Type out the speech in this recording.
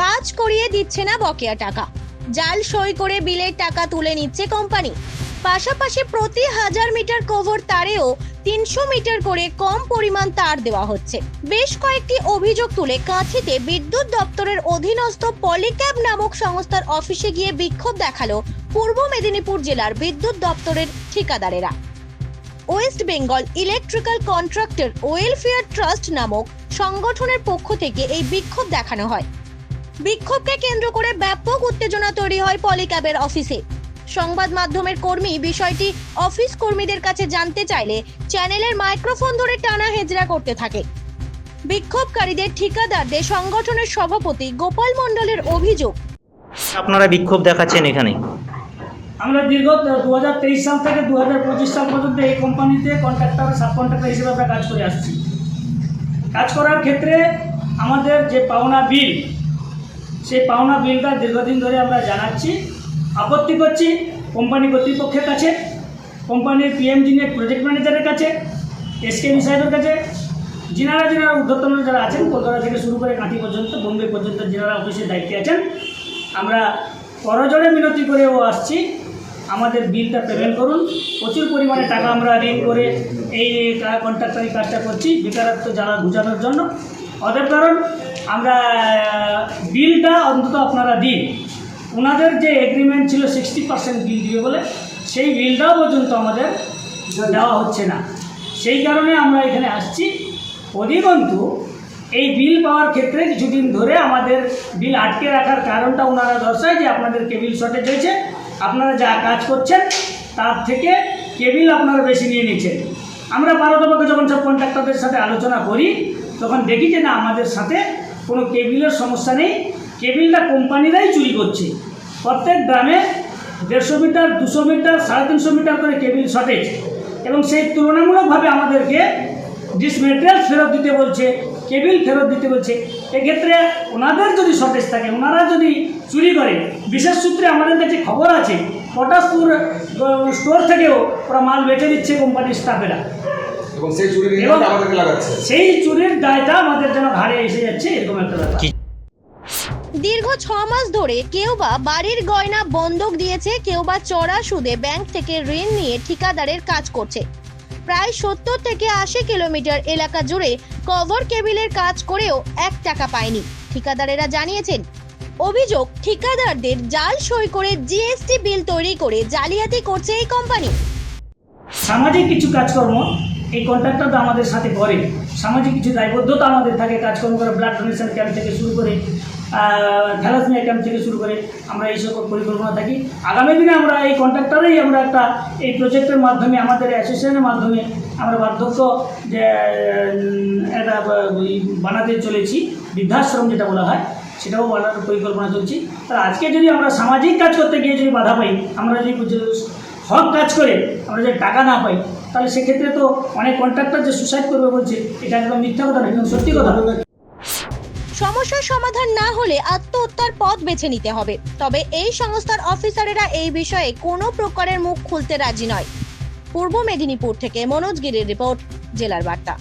কাজ করিয়ে দিচ্ছে না বকেয়া টাকা। জাল সই করে বিলের টাকা তুলে নিচ্ছে কোম্পানি। পাশাপাশি প্রতি হাজার মিটার কভার তারেও তিনশো মিটার করে কম পরিমাণ তার দেওয়া হচ্ছে। বেশ কয়েকটি অভিযোগ তুলে কাঁথিতে বিদ্যুৎ দপ্তরের অধীনস্থ পলিক্যাব নামক সংস্থার অফিসে গিয়ে বিক্ষোভ দেখাল পূর্ব মেদিনীপুর জেলার বিদ্যুৎ দপ্তরের ঠিকাদারেরা। West Bengal electrical contractor welfare trust নামক সংগঠনের পক্ষ থেকে এই বিক্ষোভ দেখানো হয়। বিক্ষোভকে কেন্দ্র করে ব্যাপক উত্তেজনা তৈরি হয় পলিক্যাবের অফিসে। সংবাদ মাধ্যমের কর্মী বিষয়টি অফিস কর্মীদের কাছে জানতে চাইলে চ্যানেলের মাইক্রোফোন ধরে টানা হেজরা করতে থাকে। বিক্ষোভকারীদের ঠিকাদারদের সংগঠনের সভাপতি গোপাল মণ্ডলের অভিযোগ। আপনারা বিক্ষোভ দেখাচ্ছেন এখানে। আমরা দীর্ঘ দু হাজার তেইশ সাল থেকে দু হাজার পঁচিশ সাল পর্যন্ত এই কোম্পানিতে কন্ট্রাক্টর সাব কন্ট্রাক্টর হিসেবে আমরা কাজ করে আসছি। কাজ করার ক্ষেত্রে আমাদের যে পাওনা বিল সেই পাওনা বিলটা দীর্ঘদিন ধরে আমরা জানাচ্ছি, আপত্তি করছি কোম্পানি কর্তৃপক্ষের কাছে, কোম্পানির পিএম যিনি প্রজেক্ট ম্যানেজারের কাছে এসকে সাহেবের কাছে, যিনারা যিনারা ঊর্ধ্বতন যারা আছেন, কলকাতা থেকে শুরু করে কাঁথি পর্যন্ত, বোম্বে পর্যন্ত যিনারা অফিসের দায়িত্বে আছেন, আমরা করজোড়ে মিনতি করেও আসছি, আমাদের বিলটা পেমেন্ট করুন। প্রচুর পরিমাণে টাকা আমরা ঋণ করে এই কন্ট্রাক্টারি কাজটা করছি, বেকারত্ব জ্বালা ঘুচানোর জন্য। অতএব কারণ আমরা বিলটা অন্তত আপনারা দিন। ওনাদের যে এগ্রিমেন্ট ছিল সিক্সটি পার্সেন্ট বিল দিবে বলে, সেই বিলটাও পর্যন্ত আমাদের দেওয়া হচ্ছে না। সেই কারণে আমরা এখানে আসছি। অধিকন্তু এই বিল পাওয়ার ক্ষেত্রে কিছুদিন ধরে আমাদের বিল আটকে রাখার কারণটা ওনারা দর্শায় যে আপনাদের কেবিল শর্টেজ হয়েছে। আপনারা যা কাজ করছেন, তার থেকে কেবিল আপনারা বেশি নিয়ে নিচ্ছেন। আমরা পারতপক্ষে যখন সব কন্ট্রাক্টরদের সাথে আলোচনা করি তখন দেখি যে না, আমাদের সাথে কোনো কেবিলের সমস্যা নেই। কেবিলটা কোম্পানিরাই চুরি করছে। প্রত্যেক গ্রামে দেড়শো মিটার, দুশো মিটার, সাড়ে তিনশো মিটার করে কেবিল শর্টেজ এবং সেই তুলনামূলকভাবে আমাদেরকে ডিস মেটেরিয়ালস ফেরত দিতে বলছে, কেবিল ফেরত দিতে বলছে। এক্ষেত্রে ওনাদের যদি শর্টেজ থাকে, ওনারা যদি চুরি করে, বিশেষ সূত্রে আমাদের কাছে খবর আছে, পটাশপুর স্টোর থেকেও ওরা মাল বেচে দিচ্ছে কোম্পানির স্টাফেরা এবং সেই চুরির আমাদেরকে লাগাচ্ছে। সেই চুরির দায়টা আমাদের যেন ঘাড়ে এসে যাচ্ছে এরকম একটা ব্যাপার। দীর্ঘ ছ মাস ধরে কেউ বা বাড়ির গয়না বন্ধক দিয়েছে কেউ বা চড়া সুদে ব্যাংক থেকে ঋণ নিয়ে ঠিকাদারের কাজ করছে। প্রায় সত্তর থেকে আশি কিলোমিটার এলাকা জুড়ে কভার কেবিলের কাজ করেও এক টাকা পায়নি ঠিকাদারেরা জানিয়েছেন। অভিযোগ ঠিকাদারদের জাল সই করে জিএসটি বিল তৈরি করে জালিয়াতি করছে এই কোম্পানি। সামাজিক কিছু কাজকর্ম এই কন্ট্রাক্টরটা আমাদের সাথে করে। সামাজিক কিছু দায়বদ্ধতা আমাদের থাকে, কাজকর্ম করে ব্লাড ডোনেশন ক্যাম্প থেকে শুরু করে থ্যালাসমিয়া ক্যাম্প থেকে শুরু করে, আমরা এই সকল পরিকল্পনা থাকি। আগামী দিনে আমরা এই কন্ট্রাক্টরেই আমরা একটা, এই প্রজেক্টের মাধ্যমে, আমাদের অ্যাসোসিয়েশনের মাধ্যমে আমরা বার্ধক্য যে একটা বানাতে চলেছি, বৃদ্ধাশ্রম যেটা বলা হয়, সেটাও বানানোর পরিকল্পনা চলছি। তাহলে আজকে যদি আমরা সামাজিক কাজ করতে গিয়ে যদি বাধা পাই, আমরা যদি হক কাজ করে, আমরা যদি টাকা না পাই, তাহলে সেক্ষেত্রে তো অনেক কন্ট্রাক্টর যে সুসাইড করবে বলছে, এটা একদম মিথ্যা কথা না সত্যি কথা সমস্যার সমাধান না হলে আত্মহত্যার পথ বেছে নিতে হবে। তবে এই সংস্থার অফিসারেরা এই বিষয়ে কোনো প্রকারের মুখ খুলতে রাজি নয়। পূর্ব মেদিনীপুর থেকে মনোজ গিরির রিপোর্ট, জেলার বার্তা।